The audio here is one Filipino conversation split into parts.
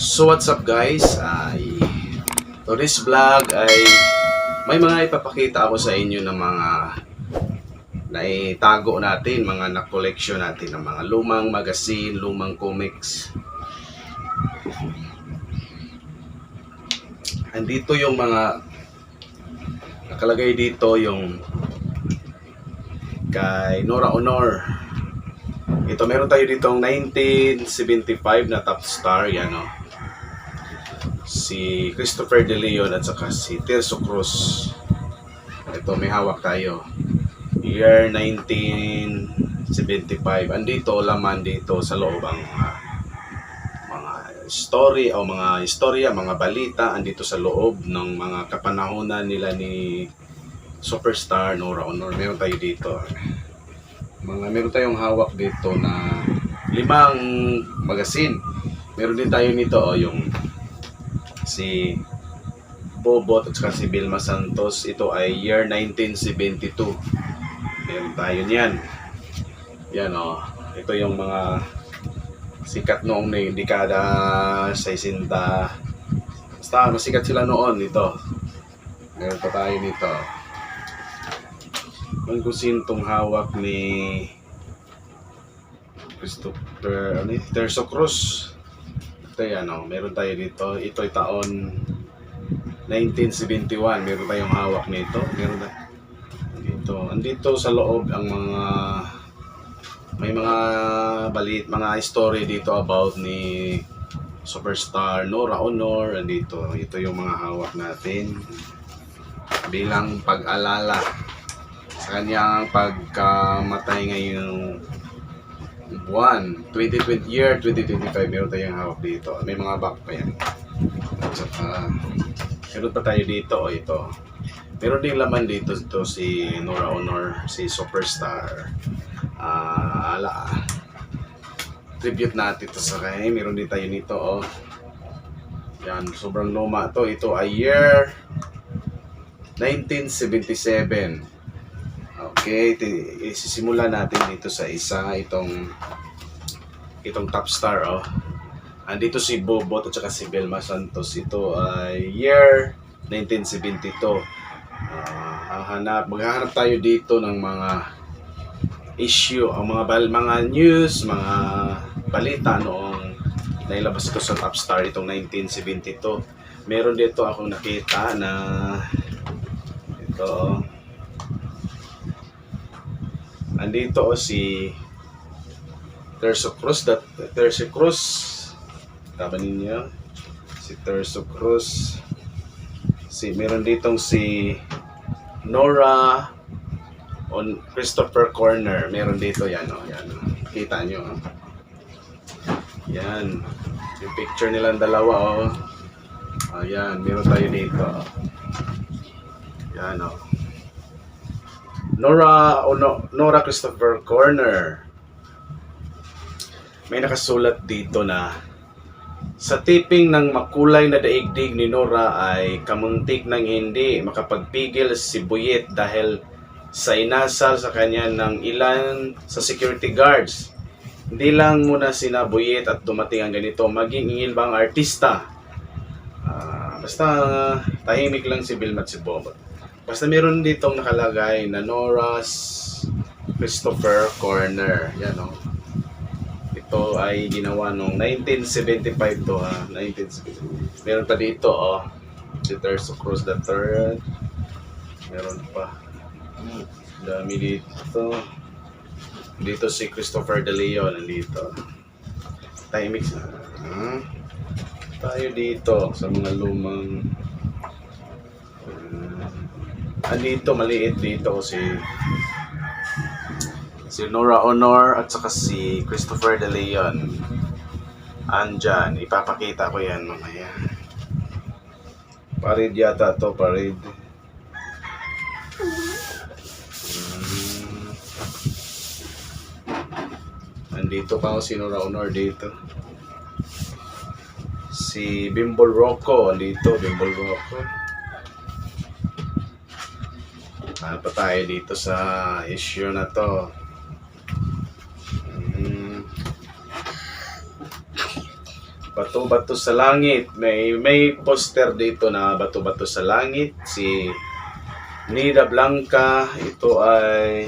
So what's up guys? Ay, to this vlog ay may mga ipapakita ako sa inyo ng mga naitago natin, mga na-collection natin ng mga lumang magazine, lumang comics. Andito yung mga nakalagay dito yung kay Nora Honor. Ito, meron tayo ditong 1975 na top star, yan o. Si Christopher De Leon at saka si Tirso Cruz. Ito, may hawak tayo. Year 1975. Andito, laman dito sa loob ang mga, mga story o mga istorya, mga balita andito sa loob ng mga kapanahonan nila ni Superstar Nora Honor. Meron tayo dito mga meron tayong hawak dito na limang magazine. Meron din tayo nito oh, yung si Bobot at si Vilma Santos. Ito ay year 1972. Meron tayo niyan. Yan oh. Ito yung mga sikat noong na dekada 60. Basta masikat sila noon ito. Meron pa tayo nito. Ang kung sino tong hawak ni Christopher, ano yun? Terzo Cruz. Yan, oh. meron tayo dito. Ito ay taon 1971. Meron tayong hawak nito. Meron na dito. Andito sa loob ang mga may mga balit, mga story dito about ni superstar Nora Honor. Andito. Ito yung mga hawak natin bilang pag-alala sa kanyang pagkamatay ngayong buwan, 2020 year, 2025, meron tayong hawak dito. May mga back pa yan. At saka, meron pa tayo dito, o ito. Meron din laman dito ito si Nora Honor, si Superstar. Ah, ala. Tribute natin ito sa kanya. Meron din tayo nito, oh. Yan, sobrang luma to. Ito ay year 1977. Okay, isisimula natin dito sa isa itong itong top star oh. Andito si Bobot at saka si Belma Santos. Ito ay year 1972. Ah, hahanap, maghahanap tayo dito ng mga issue, ang mga bal, mga news, mga balita noong nailabas ito sa top star itong 1972. Meron dito akong nakita na ito oh. Andito o si Terso Cruz. That, Terso Cruz. Tama ninyo. Si Terso Cruz. Si, meron ditong si Nora on Christopher Corner. Meron dito yan o. Yan o. Kita nyo o. Yan. Yung picture nilang dalawa o. Ayan. Meron tayo dito. Yan o. Nora o no, Nora Christopher Corner. May nakasulat dito na sa tiping ng makulay na daigdig ni Nora ay kamuntik ng hindi makapagpigil si Buyet dahil sa inasal sa kanya ng ilan sa security guards. Hindi lang muna sina Buyet at dumating ang ganito, maging ingil bang artista. Ah, basta tahimik lang si Bill at si Bob. Basta meron ditong nakalagay na Nora's Christopher Corner. Yan o. Ito ay ginawa noong 1975 to ha. 1975. Meron pa dito oh. Si Terzo Cruz the Third. Meron pa. Dami dito. Dito si Christopher De Leon. Nandito. Timing. Ah. Tayo dito sa mga lumang andito maliit dito si si Nora Honor at saka si Christopher De Leon. Andyan ipapakita ko yan mamaya. Parid yata to parid. Hmm. andito pa ako si Nora Honor dito. Si Bimbol Rocco andito Bimbol Rocco pa tayo dito sa issue na to? Hmm. Bato-bato sa langit. May may poster dito na bato-bato sa langit. Si Nida Blanca. Ito ay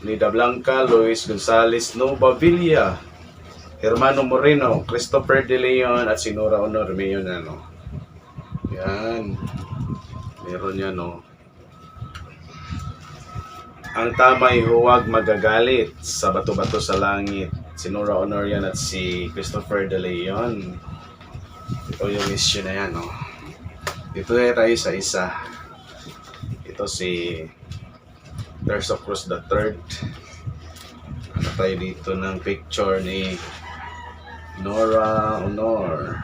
Nida Blanca, Luis Gonzales Nova Villa, Hermano Moreno, Christopher De Leon at si Nora Honor Mayon ano. Yan. Meron yan no. Ang tamay huwag magagalit sa bato-bato sa langit. Si Nora Honor yan at si Christopher De Leon. Ito yung issue na yan no. Dito na tayo sa isa. Ito si Terzo Cruz the third. Ano tayo dito ng picture ni Nora Honor.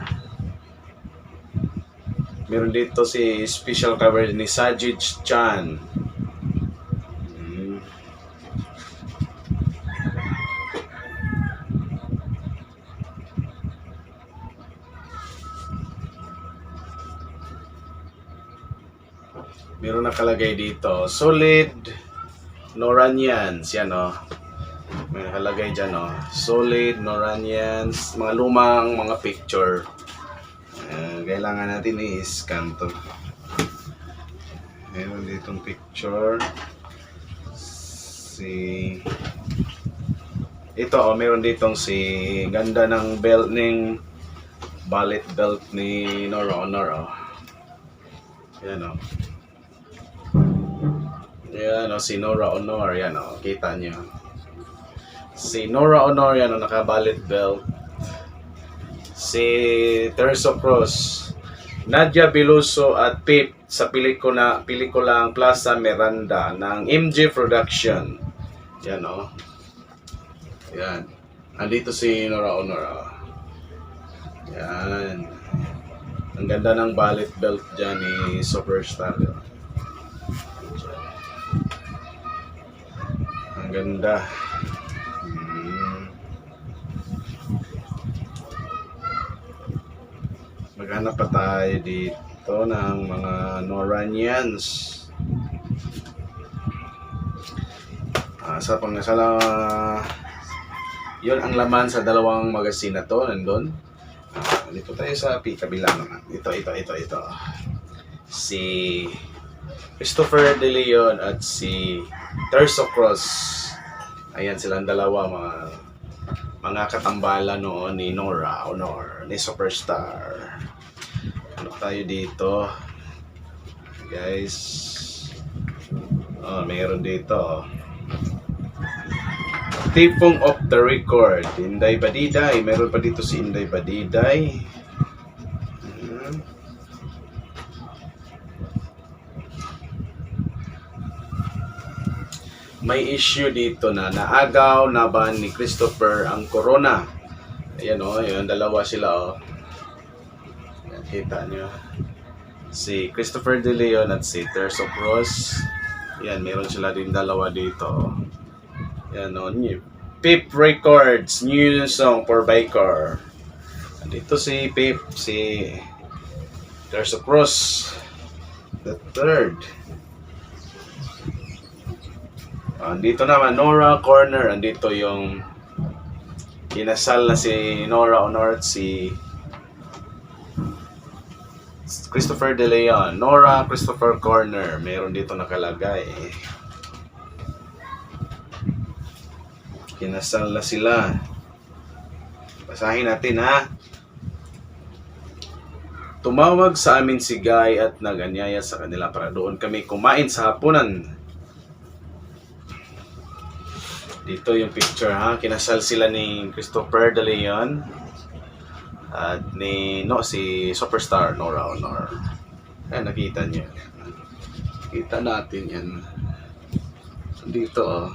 Meron dito si special cover ni Sajid Chan. Nakalagay dito, solid Noranians, yan o. May nakalagay dyan o. Solid Noranians, mga lumang mga picture. Eh, kailangan natin i-scan to. Meron ditong picture. Si... Ito oh, meron ditong si ganda ng belt ning ballet belt ni Nora Honor oh. Yan oh. Yan o, si Nora Honor, yan o, kita niyo. Si Nora Honor, yan o, naka-ballet belt. Si Terzo Cruz, Nadia Biluso at Pip sa pelikula, pelikulang Plaza Miranda ng MJ Production. Yan o. Yan. Andito si Nora Honor o. Yan. Ang ganda ng ballet belt dyan ni Superstar. oh. Ang ganda. Hmm. Maghanap pa tayo dito ng mga Noranians. Ah, sa pang sa la- yun ang laman sa dalawang magazine na to, nandun. Ah, dito tayo sa kabila naman. Ito, ito, ito, ito. Si Christopher De Leon at si Terzo Cross. Ayan silang dalawa mga mga katambala noon ni Nora Honor, ni Superstar. Ano tayo dito? Guys. Oh, mayroon dito. Tipong off the record. Inday Badiday. Meron pa dito si Inday Badiday. May issue dito na naagaw na ba ni Christopher ang corona. Ayan o, oh, yun, dalawa sila o. Oh. Ayan, kita nyo. Si Christopher De Leon at si Terzo Cruz. Yan, meron sila din dalawa dito. Yan o, new. Pip Records, new song for Biker. Dito si Pip, si Terzo Cruz. The third. Andito naman, Nora Corner. Andito yung kinasal na si Nora Honor si Christopher De Leon. Nora Christopher Corner. Meron dito nakalagay. Kinasal na sila. Basahin natin ha. Tumawag sa amin si Guy at naganyaya sa kanila para doon kami kumain sa hapunan. Dito yung picture ha. Kinasal sila ni Christopher De Leon at ni no si Superstar Nora Honor. Ayan, nakita niyo. Kita natin yan. Dito oh.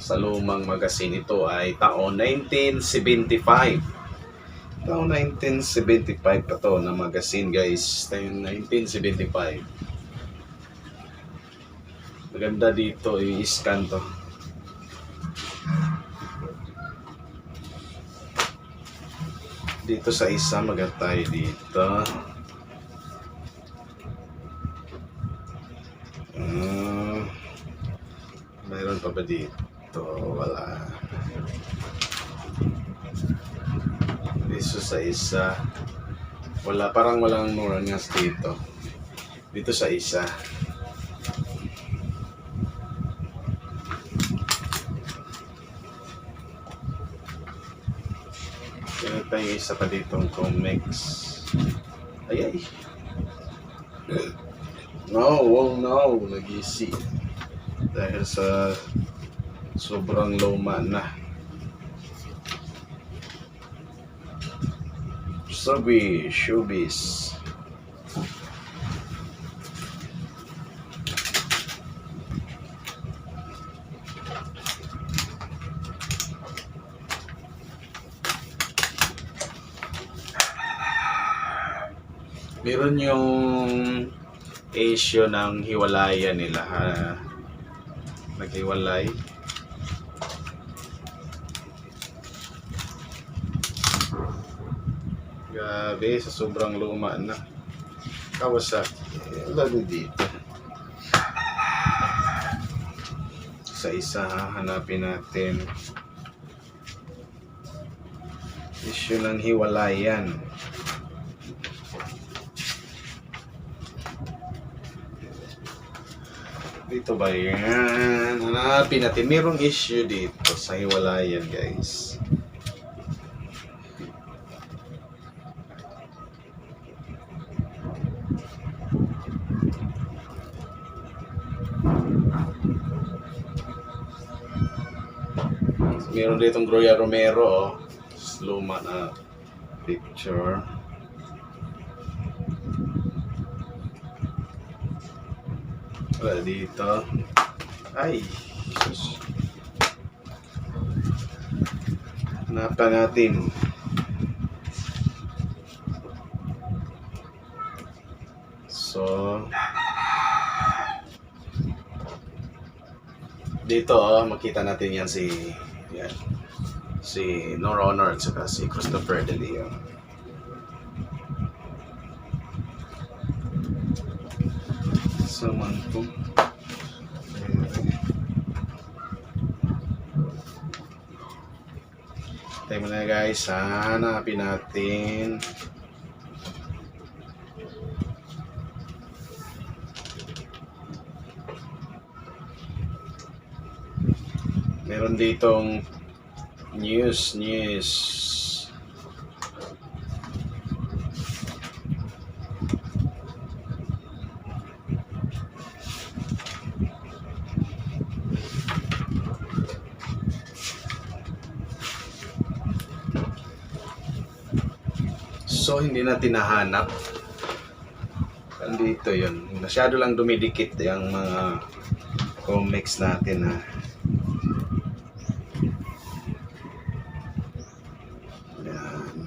Sa lumang magazine ito ay taon 1975. Taon 1975 pa to na magazine guys. Taon 1975. Maganda dito, i-scan to. Dito sa isa magat tayo dito Hmm. mayroon pa ba dito wala Dito sa isa. Wala, parang walang nurangas dito. Dito sa isa. Meron tayong isa pa ditong Comex. Ay ay. No, oh no, nag-isi. Dahil sa sobrang luma na. Sabi, showbiz. Meron yung issue ng hiwalayan nila ha. Naghiwalay. Grabe, sa sobrang luma na. Kawasaki. Lalo dito. Sa isa, hanapin natin. Issue ng hiwalayan. Dito ba yan? Hanapin natin. Merong issue dito sa hiwalayan, guys. Meron ditong Gloria Romero, oh. Luma na picture. Wala dito. Ay, Jesus. Hanapan natin. So, dito oh, makita natin yan si yan, si Nora Honor at saka si Christopher De Leon. So, man po. Tayo muna guys, hanapin natin. Meron ditong news, news. So, hindi natin nahanap. Andito yun. Masyado lang dumidikit yung mga comics natin ha. Yan.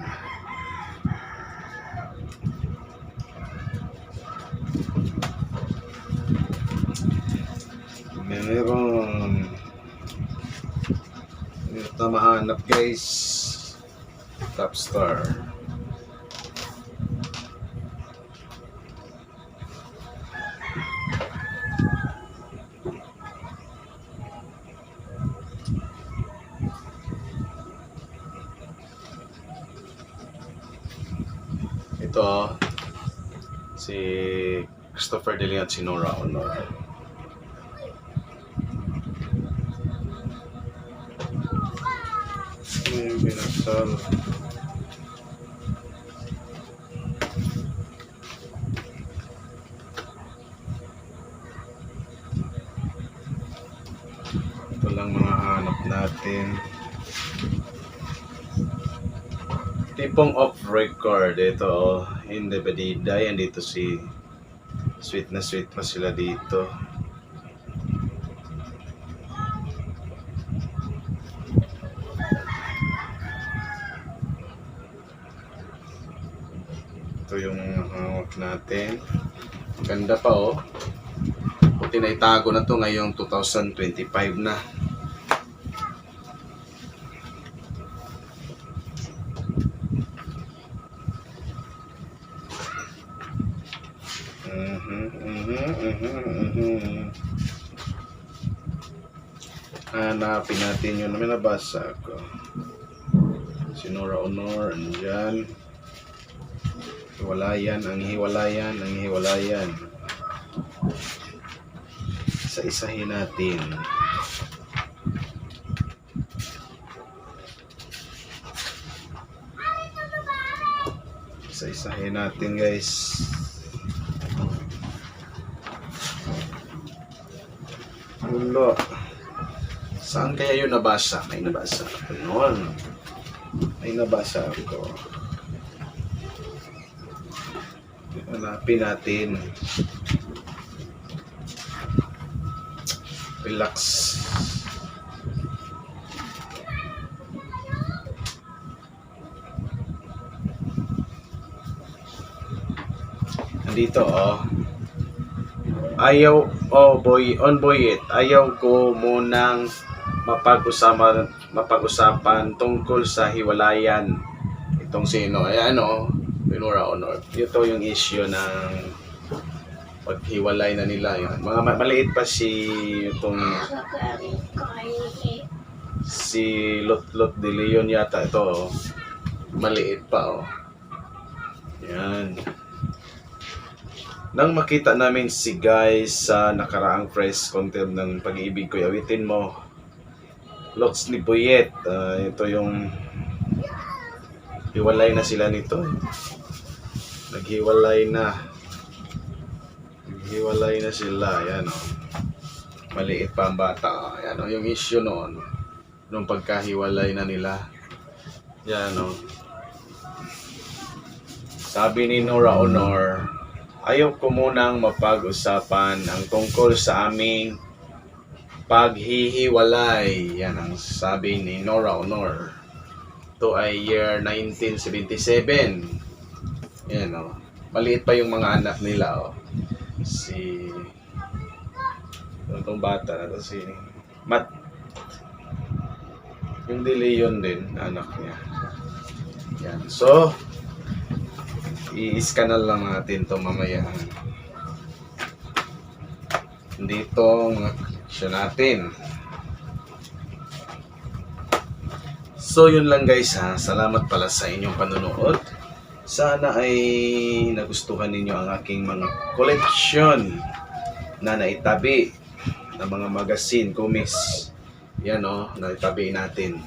Meron. Ito mahanap guys. Top star. Ito, si Christopher De Leon at si Nora Honor. May binasal. Ito lang mga hanap natin. Tipong off record ito oh. Hindi ba dida yan dito si sweet na sweet pa sila dito. Ito yung hawak natin. Ganda pa oh. Buti na itago na to ngayong 2025 na. Hanapin natin yun. May nabasa ko. Si Nora Honor, andyan. Hiwalayan, ang hiwalayan, ang hiwalayan. Isa-isahin natin. Isa-isahin natin guys. Ulo. Saan kaya yun nabasa? May nabasa. Noon. May nabasa ako. Hanapin natin. Relax. Nandito oh. Ayaw, oh boy, on boy it. Ayaw ko munang mapag-usapan, mapag-usapan tungkol sa hiwalayan. Itong sino, ay ano, Pinura Honor. Ito yung issue ng paghiwalay na nila. Yun. Mga ma- maliit pa si itong si Lot Lot de Leon yata ito. Oh. Maliit pa oh. Yan. Nang makita namin si guys sa nakaraang press content ng pag-ibig ko, awitin mo. Lots ni Boyet. Ah, ito yung hiwalay na sila nito. Naghiwalay na. Naghiwalay na sila. Yan o. Maliit pa ang bata. Yan o. Yung issue noon. Nung pagkahiwalay na nila. Yan o. Sabi ni Nora Honor, ayaw ko munang mapag-usapan ang tungkol sa aming paghihiwalay. Yan ang sabi ni Nora Honor. Ito ay year 1977. Yan o. Maliit pa yung mga anak nila o. Si... Itong bata na to si... Mat... Yung De Leon din, anak niya. Yan. So, i-scan na lang natin to mamaya. Dito ang action natin. So yun lang guys ha. Salamat pala sa inyong panonood. Sana ay nagustuhan ninyo ang aking mga collection na naitabi ng mga magazine, comics. Yan o, naitabi natin.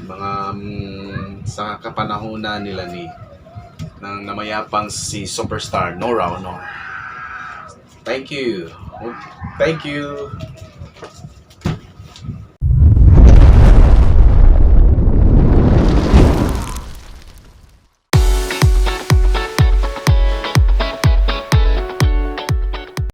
Mga mm, sa kapanahunan nila ni ng namayapang si superstar Nora Honor. Thank you. Thank you.